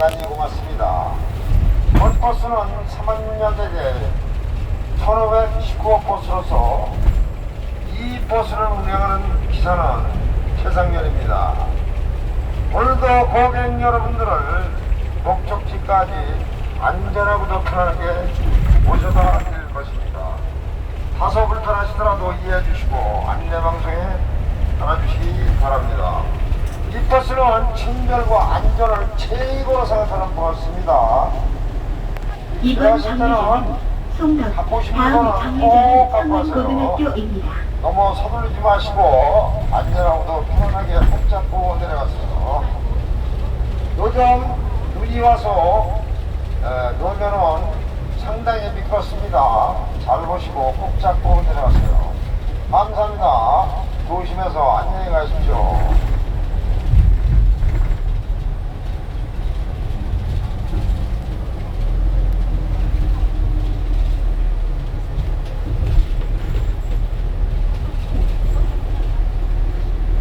대단히 고맙습니다. 본 버스는 3학년대에 1519호 버스로서 이 버스를 운행하는 기사는 최상렬입니다. 오늘도 고객 여러분들을 목적지까지 안전하고도 편하게 모셔다 드릴 것입니다. 다소 불편하시더라도 이해해 주시고 안내방송에 따라주시기 바랍니다. 이 버스는 친절과 안전을 최고로 생각하는 버스입니다. 이번 정류장은 갖고 싶은 다음 거는 꼭 정류장은 갖고 왔어요. 성남고등학교입니다. 너무 서두르지 마시고 안전하고도 편안하게 꼭 잡고 내려가세요. 요즘 눈이 와서 에, 노면은 상당히 미끄럽습니다. 잘 보시고 꼭 잡고 내려가세요. 감사합니다. 조심해서 안녕히 가십시오.